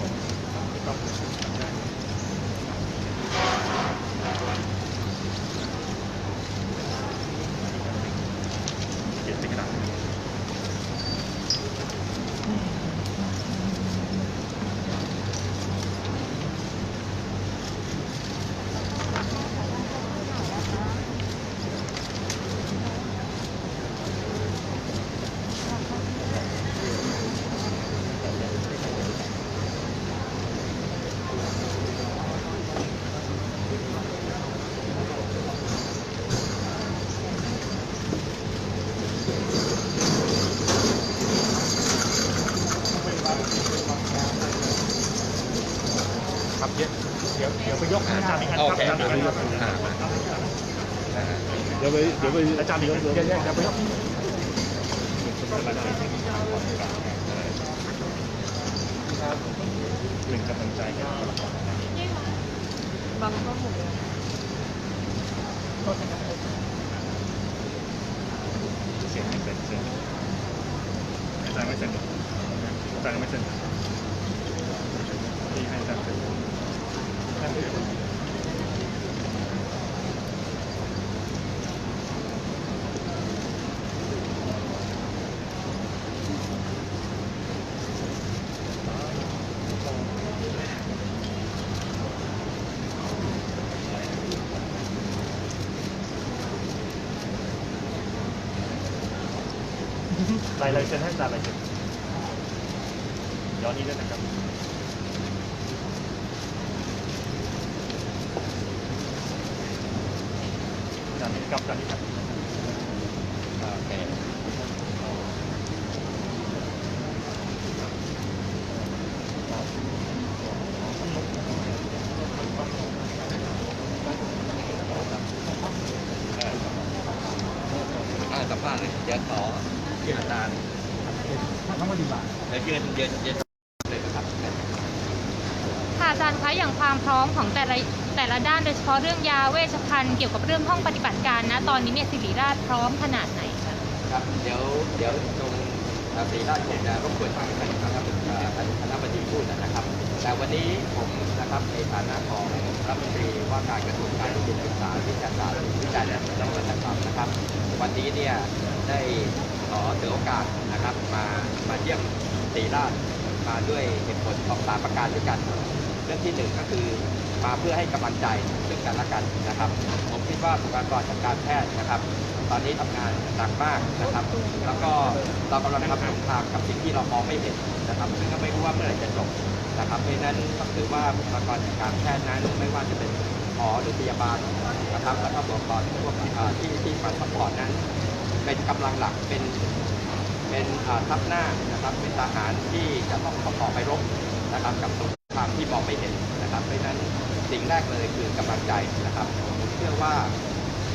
ผมต้องได้เขียนเป็นกระดาษ ครับเดี๋ยวเดี๋ยวเดี๋ยว ไปยกให้อาจารย์อีกอันครับโอเคอาจารย์อีกอันครับอ่าอ่าเดี๋ยวไปเดี๋ยวไปอาจารย์อีกอันเดี๋ยวเดี๋ยวเดี๋ยวไปยกหนึ่งกำลังใจครับบางก็หมดเลยเสียงไม่เสร็จเสียงอาจารย์ไม่เสร็จอาจารย์ไม่เสร็จที่ให้อาจารย์เสร็จท่านเสร็จ ลายลายเซ็นให้อาจารย์ลายเซ็นย้อนนี้ด้วยนะครับอาจารย์นี่ครับอาจารย์นี่ครับโอเคอ่าสัมภาษณ์เลยเดี๋ยวขอ ที่อาจารย์ทั้งปฏิบัติเดี๋ยวยืนยืนยืนเลยนะครับค่ะอาจารย์คะอย่างความพร้อมของแต่ละแต่ละด้านโดยเฉพาะเรื่องยาเวชภัณฑ์เกี่ยวกับเรื่องห้องปฏิบัติการนะตอนนี้เนี่ยสิริราชพร้อมขนาดไหนคะครับเดี๋ยวเดี๋ยวตรงอ่าศรีราชคงจะรบกวนทางท่านนะครับอ่าท่านคณะบดีพูดนะครับ แต่วันนี้ผมนะครับในฐานะของรัฐมนตรีว่าการกระทรวงการศึกษาวิทยาศาสตร์วิจัยและนวัตกรรมนะครับ วันนี้เนี่ยได้ ขอถือโอกาสนะครับ มามาเยี่ยมศรีราชมาด้วยเหตุผลของสามประการด้วยกัน เรื่องที่หนึ่งก็คือมาเพื่อให้กำลังใจซึ่งกันและกันนะครับ ผมคิดว่าบุคลากรทางการแพทย์นะครับ ตอนนี้ทำงานหนักมากนะครับ แล้วก็เรากำลังทำสงครามกับสิ่งที่เรามองไม่เห็นนะครับ ซึ่งก็ไม่รู้ว่าเมื่อไหร่จะจบนะครับเพราะนั้นก็ถือว่าบุคลากรทางการแพทย์นั้นไม่ว่าจะเป็นหมอหรือพยาบาลนะครับ แล้วก็บุคลากรที่อ่าที่ที่มาซัพพอร์ตนั้น เป็นกำลังหลักเป็นเป็นทัพหน้านะครับเป็นทหารที่จะต้องประกอบไปรบนะครับกับสงครามที่มองไม่เห็นนะครับเพราะฉะนั้นสิ่งแรกเลยคือกำลังใจนะครับผมเชื่อว่า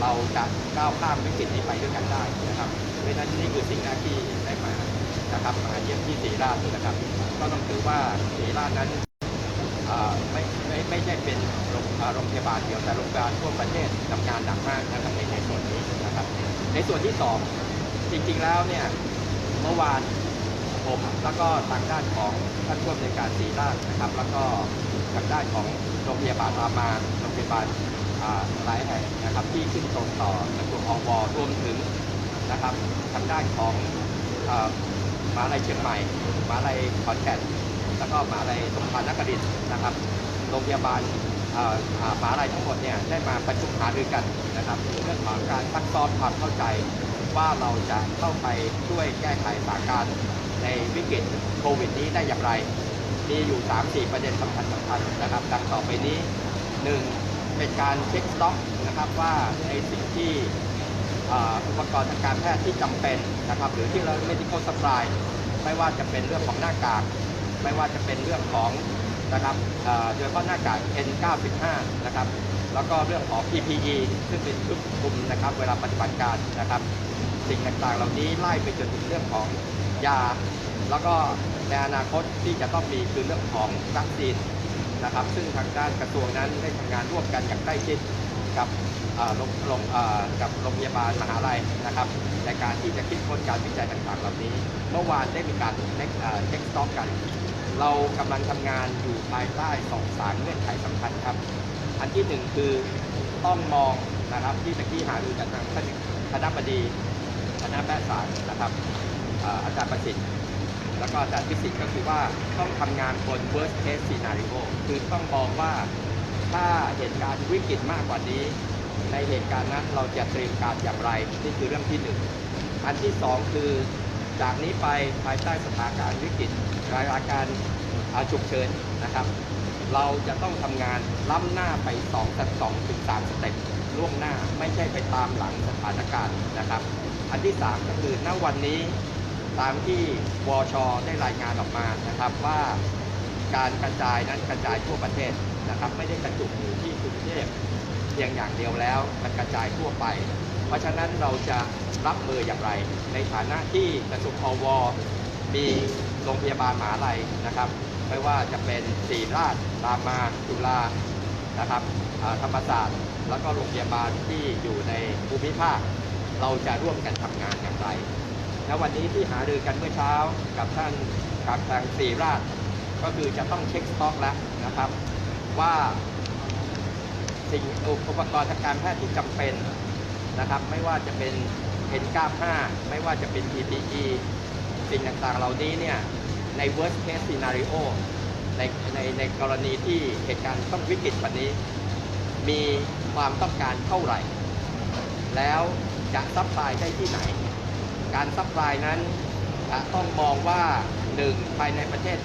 เราจะก้าวข้ามวิกฤตนี้ไปด้วยกันได้นะครับเพราะฉะนั้นนี่คือสิ่งแรกที่ได้มานะครับมาเยี่ยมที่ศรีราชนะครับ ก็ต้องถือว่าศรีราชนั้นไม่ไม่ไม่ใช่เป็นโรงอ่าโรงพยาบาลเดียวแต่โรงพยาบาลทั่วประเทศทำงานหนักมากนะครับในในส่วนนี้นะครับ ในส่วนที่สองจริงๆแล้วเนี่ยเมื่อวานผมแล้วก็ทางด้านของท่านผู้อำนวยการศรีราชนะครับ แล้วก็ทางด้านของโรงพยาบาลรามาโรงพยาบาลอ่าหลายแห่งนะครับ ที่ขึ้นตรงต่อกระทรวงอวรวมถึงนะครับทางด้านของอมหาลัยเชียงใหม่มหาลัยขอนแก่นแล้วก็มหาลัยสงขลานครินทร์นะครับโรงพยาบาล มหาลัยทั้งหมดเนี่ยได้มาประชุมหารือกันนะครับเรื่องของการซักซ้อมความเข้าใจว่าเราจะเข้าไปช่วยแก้ไขสถานการณ์ในวิกฤตโควิดนี้ได้อย่างไร มีอยู่ 3-4 ประเด็นสำคัญสำคัญนะครับ ดังต่อไปนี้ 1. เป็นการเช็คสต็อกนะครับว่าในสิ่งที่อุปกรณ์ทางการแพทย์ที่จำเป็นนะครับ หรือที่เรา medical supply ไม่ว่าจะเป็นเรื่องของหน้ากาก ไม่ว่าจะเป็นเรื่องของ นะครับเอ่อโดยเฉพาะหน้ากาก N95 นะครับแล้วก็เรื่องของ PPE ซึ่งเป็นชุดคุมนะครับ เวลาปฏิบัติการนะครับ สิ่งต่างๆ เหล่านี้ไล่ไปจนถึงเรื่องของยา แล้วก็ในอนาคตที่จะต้องมีคือเรื่องของวัคซีนนะครับ ซึ่งทางด้านกระทรวงนั้นได้ทำงานร่วมกันอย่างใกล้ชิดกับโรงโรงกับโรงพยาบาลมหาลัยนะครับในการที่จะคิดค้นการวิจัยต่างๆ เหล่านี้ เมื่อวานได้มีการเช็คสต็อกกัน เรากำลังทำงานอยู่ภายใต้สองสารเงื่อนไขสำคัญครับ อันที่หนึ่งคือต้องมองนะครับที่ตะกี้หารือกับทางท่านคณะบดีคณะแพทยศาสตร์นะครับอ่าอาจารย์ประสิทธิ์แล้วก็อาจารย์ฟิสิกส์ก็คือว่าต้องทำงานบน worst case scenario คือต้องมองว่าถ้าเหตุการณ์วิกฤตมากกว่านี้ ในเหตุการณ์นั้นเราจะเตรียมการอย่างไรนี่คือเรื่องที่หนึ่งอันที่สองคือจากนี้ไปภายใต้สถานการณ์วิกฤต รายการอาฉุกเฉินนะครับ เราจะต้องทำงานล้ำหน้าไป2สัก2ถึง3สเต็ปล่วงหน้าไม่ใช่ไปตามหลังสถานการณ์นะครับ อันที่ 3 ก็คือณวันนี้ตามที่วชได้รายงานออกมานะครับว่าการกระจายนั้นกระจายทั่วประเทศนะครับ ไม่ได้กระจุกอยู่ที่กรุงเทพเพียงอย่างเดียวแล้วมันกระจายทั่วไป เพราะฉะนั้นเราจะรับมืออย่างไร ในฐานะที่กระทรวงอวมี โรงพยาบาลมหาลัยนะครับ ไม่ว่าจะเป็นศรีราชรามาจุฬานะครับธรรมศาสตร์ แล้วก็โรงพยาบาลที่อยู่ในภูมิภาค เราจะร่วมกันทำงานอย่างไรและวันนี้ที่หารือกันเมื่อเช้ากับท่านกับทางศรีราช ก็คือจะต้องเช็คสต็อกแล้วนะครับ ว่าสิ่งอุปกรณ์ทางการแพทย์ที่จำเป็นนะครับ ไม่ว่าจะเป็น N95 ไม่ว่าจะเป็น PPE สิ่งต่างๆ เหล่านี้เนี่ยใน worst case scenario ในในในกรณีที่เหตุการณ์ต้องวิกฤตกว่านี้ มีความต้องการเท่าไหร่ แล้วจะซัพพลายได้ที่ไหน การซัพพลายนั้นจะต้องมองว่าหนึ่งภายในประเทศ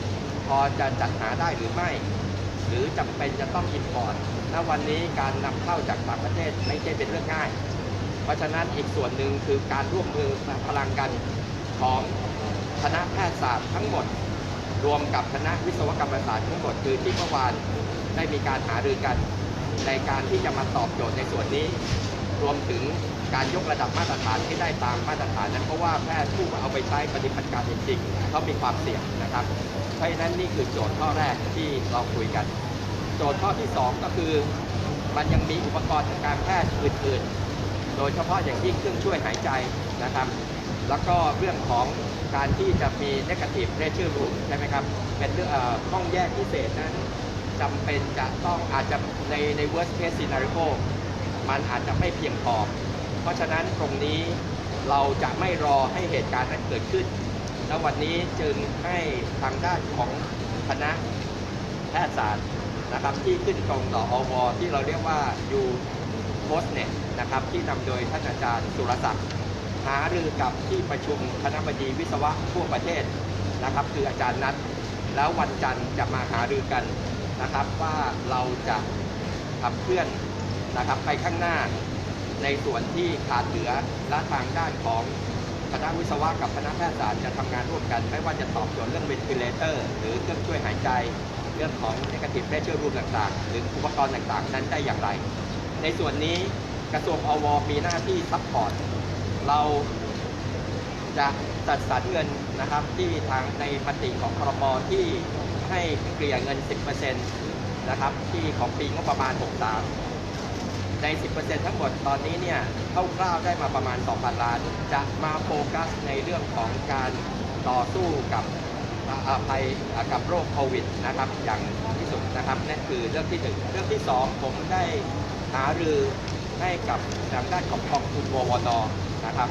พอจะจัดหาได้หรือไม่ หรือจำเป็นจะต้องอินพอร์ตณวันนี้การนำเข้าจากต่างประเทศไม่ใช่เป็นเรื่องง่าย เพราะฉะนั้นอีกส่วนหนึ่งคือการร่วมมือพลังกันของ คณะแพทยศาสตร์ทั้งหมด รวมกับคณะวิศวกรรมศาสตร์ทั้งหมดคือที่เมื่อวานได้มีการหารือกัน ในการที่จะมาตอบโจทย์ในส่วนนี้ รวมถึงการยกระดับมาตรฐานให้ได้ตามมาตรฐานนั้นเพราะว่าแพทย์ผู้เอาไปใช้ปฏิบัติการจริงๆเขามีความเสี่ยงนะครับ เพราะฉะนั้นนี่คือโจทย์ข้อแรกที่เราคุยกัน โจทย์ข้อที่ 2 ก็คือมันยังมีอุปกรณ์ทางการแพทย์อื่นๆ โดยเฉพาะอย่างยิ่งเครื่องช่วยหายใจนะครับ แล้วก็เรื่องของการที่จะมี negative pressure room ใช่ไหมครับ เป็นเรื่องอ่อห้องแยกพิเศษนั้นจำเป็นจะต้องอาจจะในใน worst case scenario มันอาจจะไม่เพียงพอ เพราะฉะนั้นตรงนี้เราจะไม่รอให้เหตุการณ์นั้นเกิดขึ้น แล้ววันนี้จึงให้ทางด้านของคณะแพทยศาสตร์นะครับที่ขึ้นตรงต่ออวที่เราเรียกว่ายูโพสเน็ตนะครับที่นำโดยท่านอาจารย์สุรศักดิ์ หารือกับที่ประชุมคณะบดีวิศวะทั่วประเทศนะครับ คืออาจารย์นัทแล้ววันจันทร์จะมาหารือกันนะครับ ว่าเราจะขับเคลื่อนนะครับไปข้างหน้าในส่วนที่ขาดเหลือและทางด้านของคณะวิศวะกับคณะแพทยศาสตร์จะทำงานร่วมกัน ไม่ว่าจะตอบโจทย์เรื่อง ventilator หรือเครื่องช่วยหายใจ เรื่องของ negative pressure room ต่างๆ หรืออุปกรณ์ต่างๆ นั้นได้อย่างไร ในส่วนนี้กระทรวงอวมีหน้าที่ซัพพอร์ต เราจะจัดสรรเงินนะครับที่ทางในมติของครมที่ให้เกลี่ยเงิน 10%นะครับที่ของปีงบประมาณ 63 ใน 10%ทั้งหมดตอนนี้เนี่ยคร่าวๆได้มาประมาณ 2,000 ล้าน จะมาโฟกัสในเรื่องของการต่อสู้กับอาภัยกับโรคโควิดนะครับอย่างที่สุดนะครับนั่นคือเรื่องที่หนึ่งเรื่องที่สองผมได้หารือให้กับทางด้านของกองทุนววน นะครับ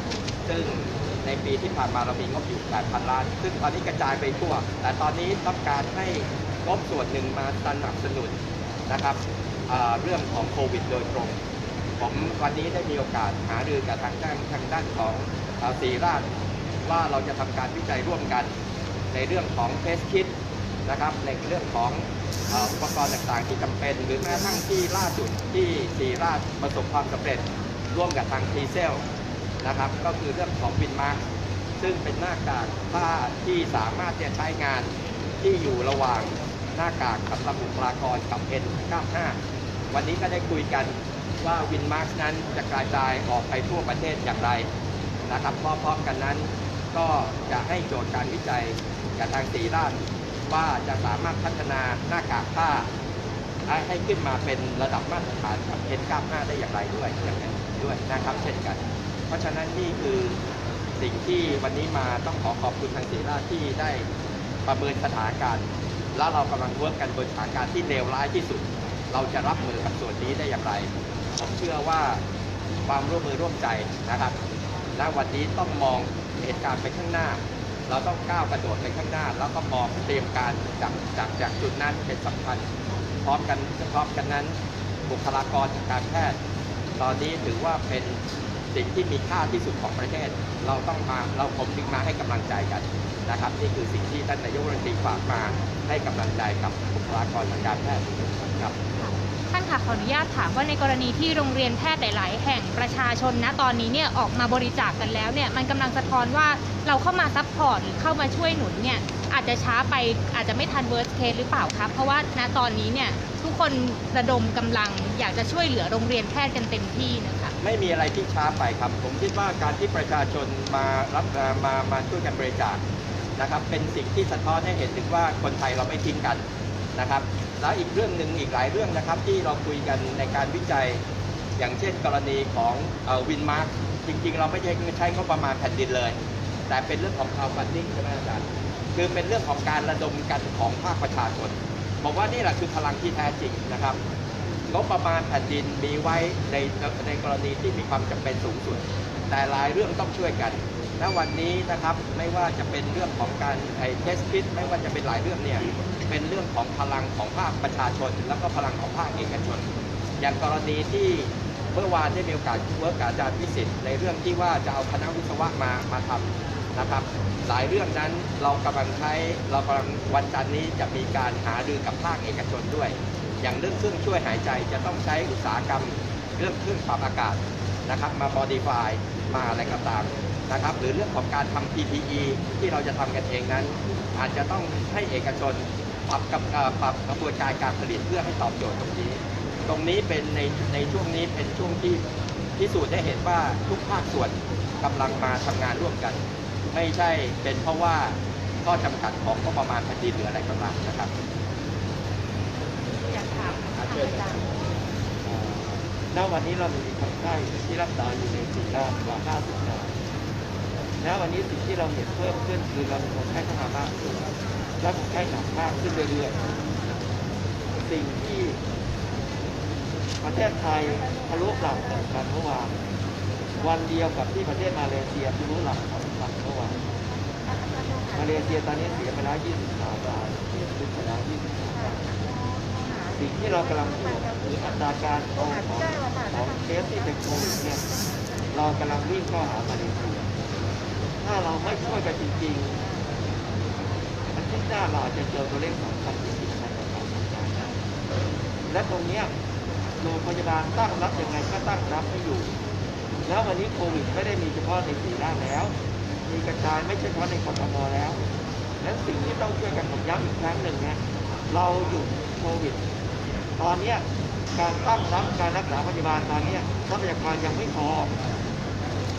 ซึ่งในปีที่ผ่านมาเรามีงบอยู่ 8,000 ล้าน ซึ่งตอนนี้กระจายไปทั่ว แต่ตอนนี้ต้องการให้งบส่วนหนึ่งมาสนับสนุนนะครับเรื่องของโควิดโดยตรง ผมวันนี้ได้มีโอกาสหารือกับทางด้านทางด้านของศรีราชว่าเราจะทำการวิจัยร่วมกันในเรื่องของเทสคิดนะครับ ในเรื่องของอุปกรณ์ต่างๆ ที่จำเป็น หรือแม้กระทั่งที่ล่าสุดที่ศรีราชประสบความสำเร็จร่วมกับทางทีเซล นะครับ ก็คือเรื่องของวินมาร์ซึ่งเป็นหน้ากากผ้าที่สามารถจะใช้งานที่อยู่ระหว่างหน้ากากกับบุคลากรกับ N95 วันนี้ก็ได้คุยกันว่าวินมาร์นั้นจะกระจายออกไปทั่วประเทศอย่างไรนะครับพร้อมๆกันนั้น ก็จะให้โจทย์การวิจัยกับทางสีราชว่าจะสามารถพัฒนาหน้ากากผ้าให้ให้ขึ้นมาเป็นระดับมาตรฐานกับ N95 ได้อย่างไรด้วยอย่างนั้นด้วยนะครับเช่นกัน เพราะฉะนั้นนี่คือสิ่งที่วันนี้มาต้องขอขอบคุณทางศรีราชที่ได้ประเมินสถานการณ์ แล้วเรากำลังเวิร์กกันบนสถานการณ์ที่เลวร้ายที่สุด เราจะรับมือกับส่วนนี้ได้อย่างไร ผมเชื่อว่าความร่วมมือร่วมใจนะครับและวันนี้ต้องมองเหตุการณ์ไปข้างหน้า เราต้องก้าวกระโดดไปข้างหน้า แล้วก็มองเตรียมการจากจากจากจุดนั้นเป็นสำคัญ พร้อมกันพร้อมกันนั้นบุคลากรทางการแพทย์ ตอนนี้ถือว่าเป็น สิ่งที่มีค่าที่สุดของประเทศ เราต้องมาเราผมถึงมาให้กำลังใจกันนะครับ นี่คือสิ่งที่ท่านนายกรัฐมนตรีฝากมาให้กำลังใจกับบุคลากรทางการแพทย์ครับ ท่านค่ะขออนุญาตถามว่าในกรณีที่โรงเรียนแพทย์หลาย ๆ แห่งประชาชนนะตอนนี้เนี่ยออกมาบริจาคกันแล้วเนี่ยมันกำลังสะท้อนว่าเราเข้ามาซัพพอร์ตหรือเข้ามาช่วยหนุนเนี่ยอาจจะช้าไปอาจจะไม่ทันเวิร์สเคสหรือเปล่าครับเพราะว่าณตอนนี้เนี่ยทุกคนระดมกำลังอยากจะช่วยเหลือโรงเรียนแพทย์กันเต็มที่นะคะไม่มีอะไรที่ช้าไปครับ ผมคิดว่าการที่ประชาชนมารับมามาช่วยกันบริจาคนะครับเป็นสิ่งที่สะท้อนให้เห็นถึงว่าคนไทยเราไม่ทิ้งกันนะครับ แล้วอีกเรื่องหนึ่งอีกหลายเรื่องนะครับที่เราคุยกันในการวิจัย อย่างเช่นกรณีของวินมาร์กจริง ๆ เราไม่ใช่ใช้งบประมาณแผ่นดินเลย แต่เป็นเรื่องของ crowdfunding ใช่ไหมอาจารย์คือเป็นเรื่องของการระดมกันของภาคประชาชนบอกว่านี่แหละคือพลังที่แท้จริงนะครับงบประมาณแผ่นดินมีไว้ในในกรณีที่มีความจำเป็นสูงสุด แต่หลายเรื่องต้องช่วยกัน ณวันนี้นะครับไม่ว่าจะเป็นเรื่องของการไอ้เทสพิทไม่ว่าจะเป็นหลายเรื่องเนี่ยเป็นเรื่องของพลังของภาคประชาชน แล้วก็พลังของภาคเอกชน อย่างกรณีที่เมื่อวานได้มีโอกาสเวิร์กอาจารย์พิสิทธิ์ในเรื่องที่ว่าจะเอาคณะวิศวะมามาทำนะครับ หลายเรื่องนั้นเรากำลังใช้เรากำลังวันจันทร์นี้จะมีการหารือกับภาคเอกชนด้วย อย่างเรื่องเครื่องช่วยหายใจจะต้องใช้อุตสาหกรรม เรื่องเครื่องปรับอากาศนะครับ มา modify มาอะไรก็ตาม นะครับ หรือเรื่องของการทำ PPE ที่เราจะทำกันเองนั้น อาจจะต้องให้เอกชนปรับกับเอ่อปรับกระบวนการการผลิตเพื่อให้ตอบโจทย์ตรงนี้ ตรงนี้เป็นในในช่วงนี้เป็นช่วงที่พิสูจน์ได้เห็นว่าทุกภาคส่วนกำลังมาทำงานร่วมกัน ไม่ใช่เป็นเพราะว่าข้อจำกัดของงบประมาณแผ่นดินหรืออะไรก็ตามนะครับอยากถามอาจารย์ณวันนี้เรามีคนไข้ที่รักษาอยู่ในศิริราชกว่า50ราย ณวันนี้สิ่งที่เราเห็นเพิ่มขึ้นคือเรามีคนไข้เข้ามามากขึ้นและคนไข้หนักมากขึ้นเรื่อยๆสิ่งที่ประเทศไทยทะลุหลักหนึ่งกันเมื่อวานวันเดียวกับที่ประเทศมาเลเซียทะลุหลักสองพันเมื่อวานมาเลเซียตอนนี้เสียไปแล้ว23รายเสียไปแล้ว23รายสิ่งที่เรากำลังพูดคืออัตราการตของของเคสที่เป็นโควิดเนี่ยเรากำลังวิ่งเข้าหามาเลเซีย ถ้าเราไม่ช่วยกันจริงๆอาทิตย์หน้าเราอาจจะเจอตัวเลขสำคัญจริงๆในประเทศไทยนะและตรงเนี้ยโรงพยาบาลตั้งรับยังไงก็ตั้งรับไม่อยู่ แล้ววันนี้โควิดไม่ได้มีเฉพาะในสี่ด้านแล้ว มีกระจายไม่ใช่เฉพาะในกทมแล้วและสิ่งที่ต้องช่วยกันผมย้ำอีกครั้งหนึ่งนะเราหยุดโควิด ตอนเนี้ยการตั้งรับการรักษาพยาบาลตอนเนี้ยทรัพยากรยังไม่พอ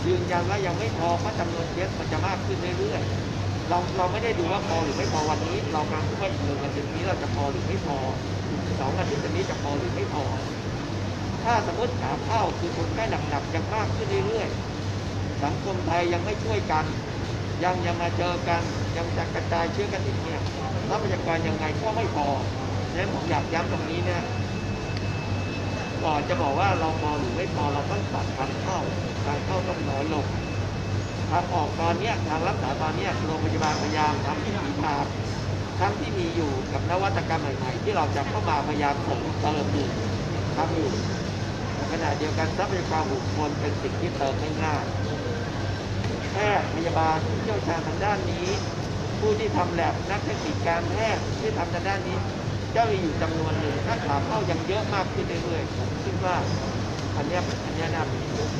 ยืนยันว่ายังไม่พอเพราะจำนวนเคสมันจะมากขึ้นเรื่อยๆเราเราไม่ได้ดูว่าพอหรือไม่พอวันนี้ เรากำลังพูดว่าหนึ่งอาทิตย์นี้เราจะพอหรือไม่พอสองอาทิตย์นี้จะพอหรือไม่พอ ถ้าสมมติขาเข้าคือคนไข้หนักๆยังมากขึ้นเรื่อยๆสังคมไทยยังไม่ช่วยกัน ยังยังมาเจอกันยังจะกระจายเชื้อกันอีกเนี่ยทรัพยากรยังไงก็ไม่พอฉะนั้นผมอยากย้ำตรงนี้เนี่ย ก่อนจะบอกว่าเราพอหรือไม่พอเราต้องตัดทางเข้าทางเข้าต้องน้อยลงทางออกตอนเนี้ยทางรักษาตอนเนี้ยโรงพยาบาลพยายามทำที่มีทาทั้งที่มีอยู่กับนวัตกรรมใหม่ๆ ที่เราจะเข้ามาพยายามส่งเติมอยู่ทำอยู่ขณะเดียวกันทรัพยากรบุคคลเป็นสิ่งที่เติมไม่ง่ายแพทย์พยาบาลผู้เชี่ยวชาญทางด้านนี้ ผู้ที่ทำแลบนักเทคนิคการแพทย์ที่ทำทางด้านนี้ เจ้ามีอยู่จำนวนหนึ่งถ้าขาเข้ายังเยอะมากขึ้นเรื่อยๆผมคิดว่าอันนี้อันนี้น่าเป็นห่วง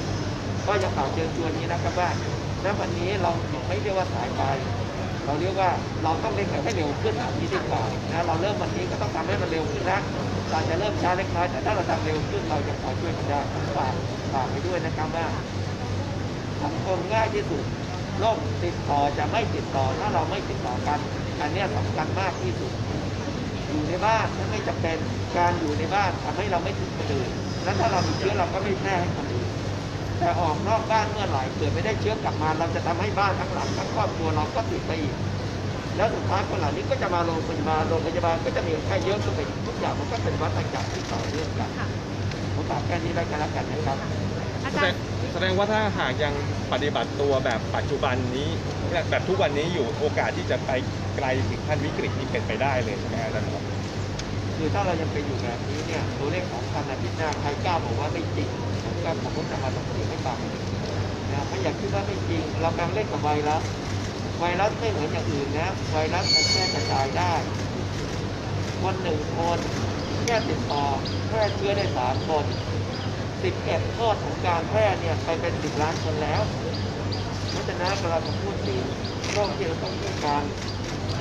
ก็อยากฝากเชิญชวนนี้นะครับว่าณวันนี้เราไม่เรียกว่าสายไปเราเรียกว่าเราต้องเร่งให้เร็วขึ้นอันนี้ดีกว่านะเราเริ่มวันนี้ก็ต้องทำให้มันเร็วขึ้นนะเราจะเริ่มช้าเล็กน้อยแต่ถ้าเราทำเร็วขึ้นเราจะขอช่วยกันได้ฝากฝากไปด้วยนะครับว่าสังคมง่ายที่สุดโรคติดต่อจะไม่ติดต่อถ้าเราไม่ติดต่อกัน อันนี้ยสำคัญมากที่สุด อยู่ในบ้านถ้าไม่จำเป็นการอยู่ในบ้านทำให้เราไม่ติดคนอื่นนั้นถ้าเรามีเชื้อเราก็ไม่แพร่ให้คนอื่นแต่ออกนอกบ้านเมื่อไหร่เกิดไม่ได้เชื้อกลับมา เราจะทำให้บ้านทั้งหลังทั้งครอบครัวเราก็ติดไปอีกฉแล้วสุดท้ายคนเหล่านี้ก็จะมาโรงพยาบาลโรงพยาบาลก็จะมีคนไข้เยอะขึ้นไปอีกทุกอย่างมันก็เป็นวัฏจักรที่ต่อเนื่องกันค่ะผมฝากแค่นี้แล้วกันแล้วกันนะครับอาแสจาดรงย์แสดงว่าถ้าหากยังปฏิบัติตัวแบบปัจจุบันนี้ แบบทุกวันนี้อยู่โอกาสที่จะไปไกลถึงขั้นวิกฤตนี่เป็นไปได้เลยใช่ไหมอาจารย์ครับคือถ้าเรายังเป็นอยู่แบบนี้เนี่ยตัวเลขของพันอาทิตย์หน้าใครกล้าบอกว่าไม่จริงผมก็ผมก็จะมาต้องตีให้ฟังนะครับไม่อยากคิดว่าไม่จริง เรากำลังเล่นกับไวรัสไวรัสไม่เหมือนอย่างอื่นนะไวรัสมันแค่กระจายได้คนหนึ่งคนแค่ติดต่อแพร่เชื้อได้สามคนสิบเอ็ดทอดของการแพร่เนี่ยไปเป็นสิบล้านคนแล้ว เพราะฉะนั้นเวลาผมพูดถึงโรคที่เราต้องช่วยกัน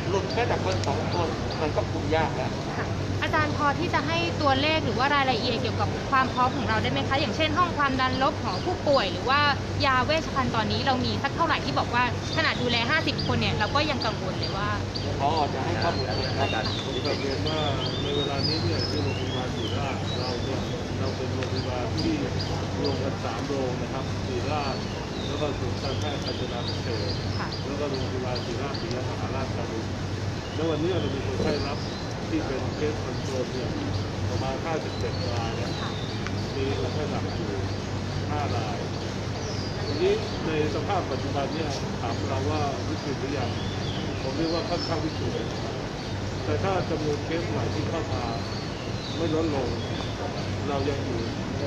หลุดแค่แต่คนสองคนมันก็คุมยากแล้วค่ะอาจารย์พอที่จะให้ตัวเลขหรือว่ารายละเอียดเกี่ยวกับความพร้อมของเราได้ไหมคะ อย่างเช่นห้องความดันลบของผู้ป่วย หรือว่ายาเวชภัณฑ์ตอนนี้เรามีสักเท่าไหร่ที่บอกว่าขนาดดูแล 50 คนเนี่ยเราก็ยังกังวลเลยว่าพอจะให้ข้อมูลเองครับอาจารย์ผมกลับเรียนว่าในเวลานี้เนี่ยที่โรงพยาบาลศรีราชเราเนี่ยเราเป็นโรงพยาบาลที่รวมกันสามโรงนะครับศรีราช แล้วก็ศูนย์การแพทย์กัญจนาพิเศษค่ะ แล้วก็โรงพยาบาลศรีราชศรีมหาราชธานีแล้ววันนี้เรามีคนไข้รับที่เป็นเคสคอนโทรลเนี่ยประมาณ57รายนะค่ะ มีคนไข้หนักอยู่5รายทีนี้ในสภาพปัจจุบันเนี่ยถามเราว่าวิกฤตหรือยังผมเรียกว่าค่อนข้างวิกฤตนะครับแต่ถ้าจำนวนเคสใหม่ที่เข้ามาไม่ลดลง เรายังอยู่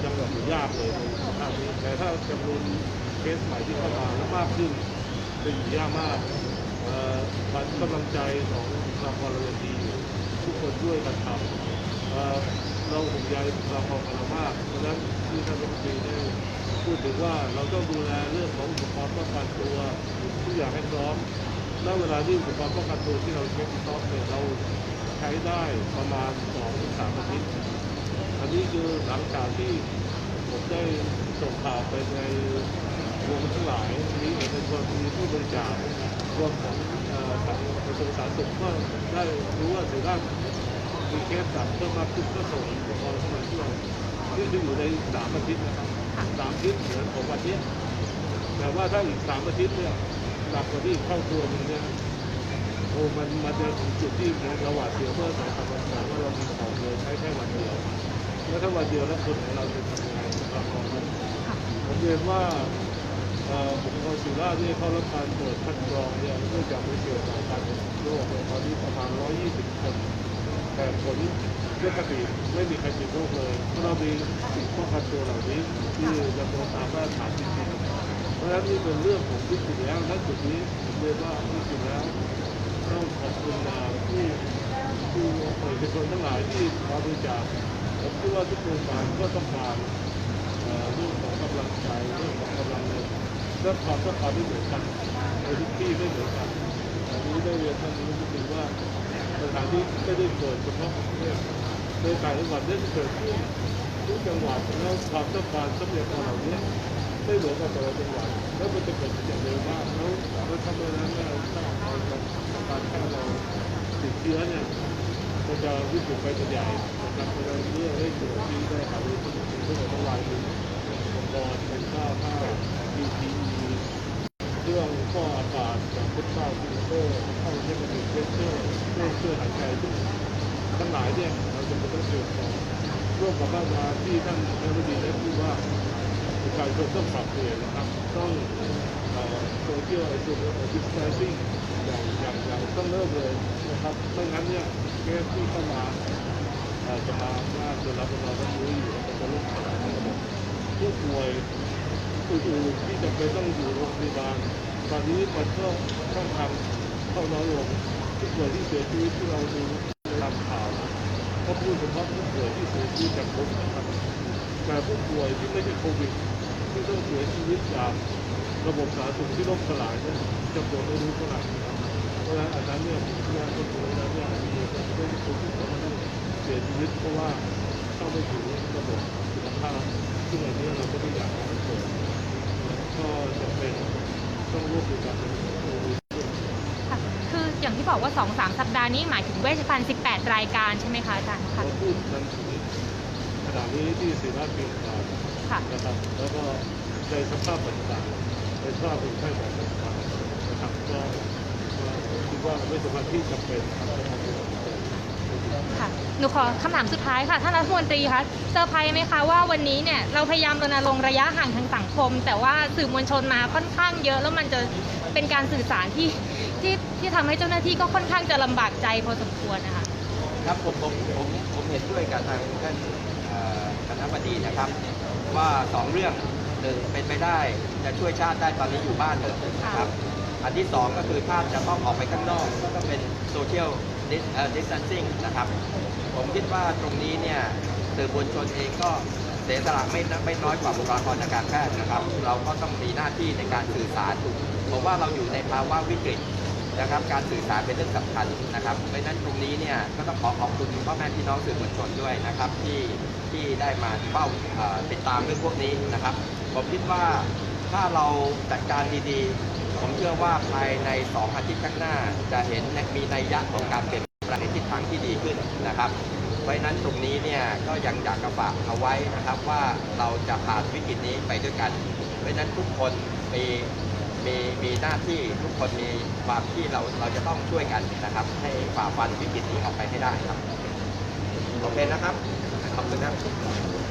ยังแบบอยู่ยากเลยในสภาพนี้แต่ถ้าจำนวน เคสใหม่ที่เข้ามาแล้วมากขึ้นจะอยู่ยากมากเอ่อมันกำลังใจของบุคลากรเราดีอยู่ทุกคนช่วยกันทำเราห่วงใยบุคลากรของเรามากเพราะฉะนั้นที่ท่านรัฐมนตรีได้พูดถึงว่าเราต้องดูแลเรื่องของอุปกรณ์ป้องกันตัวทุกอย่างให้พร้อมณเวลาที่อุปกรณ์ป้องกันตัวที่เราเช็คสต็อกเนี่ยเราใช้ได้ประมาณ2ถึง3อาทิตย์อันนี้คือหลังจากที่ผมได้ส่งข่าวไปใน รวงทั้งหลายมีเอกชนมีผู้บริจาครวมของทางกระทรวงสาธารณสุขก็ได้รู้ว่าถือว่ามีเคสสั่งเพิ่มมากขึ้นก็ส่งอุปกรณ์เข้ามาช่วยนี่คืออยู่ในสามอาทิตย์นะครับสามอาทิตย์เหมือนของวันนี้แต่ว่าถ้าอีกสามอาทิตย์เนี่ยหนักกว่าที่เข้าตัวหนึงเนี่ยโอ้มันมันจะถึงจุดที่เราหวาดเสียวเมื่อสองสามวันก่อนว่าเรามีของเลยใช้แค่วันเดียวแล้วถ้าวันเดียวแล้วคนของเราจะทำยังไงครับผมค่ะผมเรียนว่า บุคลากรศิริราชที่เข้ารับการตรวจคัดกรองเนี่ยเนื่องจากมีเสี่ยงต่อการโรคเนี่ยตอนนี้ประมาณ 120 คน แต่ผลปกติไม่มีใครติดโรคเลยเพราะเรามีสิ่งป้องกันตัวเหล่านี้ที่ดำเนินตามมาตรฐานจริงๆเพราะฉะนั้นนี่เป็นเรื่องของวิกฤตแล้วณจุดนี้ผมเรียนว่าวิกฤตแล้วต้องขอบคุณอ่าผู้ผู้เอกชนทั้งหลายที่มาบริจาคผมคิดว่าทุกโรงพยาบาลก็ต้องการเอ่อเรื่องของกำลังใจเรื่องของกำลังเงิน และความต้องการไม่เหมือนกันในทุกที่ไม่เหมือนกันอันนี้ได้เรียนท่านนี้ก็คือว่าสถานที่ไม่ได้เกิดเฉพาะกรุงเทพในต่างจังหวัดได้เกิดขึ้นทุกจังหวัดแล้วความต้องการทรัพยากรเหล่านี้ไม่เหมือนกับแต่ละจังหวัดแล้วมันจะเกิดขึ้นอย่างเร็วมากแล้วแล้วทำให้นั้นเนี่ยถ้าเอาการแพร่เราติดเชื้อเนี่ยมันจะวิกฤตไปกันใหญ่นะครับเพราะฉะนั้นเรื่องให้เกิดที่ได้หารือที่ถึงเรื่องของวันนี้องค์กรเป็นข้าวข้าว PPE เครื่องฟอกอากาศจากพุทธาฟิลเตอร์เข้าเทคนิคเพชเชอร์เครื่องช่วยหายใจซึ่งทั้งหลายเนี่ยเราจะต้องเตรียมพร้อมร่วมกับมาตรารที่ท่านนายกรัฐมนตรีได้พูดว่าประชาชนต้องปรับเปลี่ยนนะครับต้องโซเชียลไอโซเลดิสแทนซิ่งอย่างอย่างอย่างต้องเริ่มเลยนะครับไม่งั้นเนี่ยเคสที่เข้ามาจะมามาจนเราเราต้องรู้อยู่ว่าจะลดขนาดไหนผู้ป่วย อื่นๆที่จะเป็นต้องอยู่โรงพยาบาลตอนนี้มันก็ช่องทางเข้าน้อยลงผู้ป่วยที่เสียชีวิตที่เราดูตามข่าวก็พูดเฉพาะผู้ป่วยที่เสียชีวิตจากโควิดนะครับแต่ผู้ป่วยที่ไม่ใช่โควิดที่ต้องเสียชีวิตจากระบบสาธารณสุขที่ล่มสลายเนี่ยจำนวนไม่รู้เท่าไหร่เพราะฉะนั้นอันนั้นเนี่ยงาคนป่วยนั้นเนี่ยมีคนที่ไม่ใช่โควิดก็ไม่ได้เสียชีวิตเพราะว่าเข้าไม่ถึงระบบสุขภาพซึ่งอันนี้เราก็ไม่อยากให้มันเกิด ก็จะเป็นต้องรวบรวมกันเป็นโควิดค่ะคืออย่างที่บอกว่า 2-3 สัปดาห์นี้หมายถึงเวชภัณฑ์ 18 รายการใช่ไหมคะอาจารย์ค่ะเราพูดกันถึงขณะนี้ที่ศรีราชเพียงพาค่ะนะครับแล้วก็ในสภาพปัจจุบันในสภาพคนไข้แบบปัจจุบันนะครับก็ในคิดว่าไม่สมควรที่จำเป็นครับ ค่ะหนูขอคำถามสุดท้ายค่ะท่านรัฐมนตรีคะเซอร์ไพรส์ไหมคะว่าวันนี้เนี่ยเราพยายามรณรงค์ระยะห่างทางสังคม แต่ว่าสื่อมวลชนมาค่อนข้างเยอะ แล้วมันจะเป็นการสื่อสารที่ที่ที่ทำให้เจ้าหน้าที่ก็ค่อนข้างจะลำบากใจพอสมควรนะคะครับผมผมผมผมเห็นด้วยกับทางท่านเอ่อคณะบดีนะครับ ว่าสองเรื่องหนึ่งเป็นไปได้จะช่วยชาติได้ตอนนี้อยู่บ้านเลยนะครับ อันที่สองก็คือถ้าจะต้องออกไปข้างนอกก็ต้องเป็นโซเชียล ดิส a นซิ่งนะครับ ผมคิดว่าตรงนี้เนี่ยสื่อมวลชนเองก็เสียสละไม่ไม่น้อยกว่าบุคลากรทางการแพทย์นะครับ เราก็ต้องมีหน้าที่ในการสื่อสารผมว่าเราอยู่ในภาวะวิกฤตนะครับ การสื่อสารเป็นเรื่องสำคัญนะครับเพราะนั้นตรงนี้เนี่ยก็ต้องขอขอบคุณพ่อแม่พี่น้องสื่อมวลชนด้วยนะครับ ที่ที่ได้มาเฝ้าติดตามเรื่องพวกนี้นะครับ ผมคิดว่าถ้าเราจัดการดีๆ ผมเชื่อว่าภายใน 2 อาทิตย์ข้างหน้า จะเห็นมีนัยยะของการเปลี่ยนแปลงในทิศทางที่ดีขึ้นนะครับ เพราะนั้นตรงนี้เนี่ยก็ยังอยากกระฝากเอาไว้นะครับว่าเราจะผ่านวิกฤตนี้ไปด้วยกัน เพราะนั้นทุกคนมีมีมีหน้าที่ทุกคนมีความที่เราเราจะต้องช่วยกันนะครับ ให้ฝ่าฟันวิกฤตนี้ออกไปให้ได้ครับโอเคนะครับขอบคุณครับ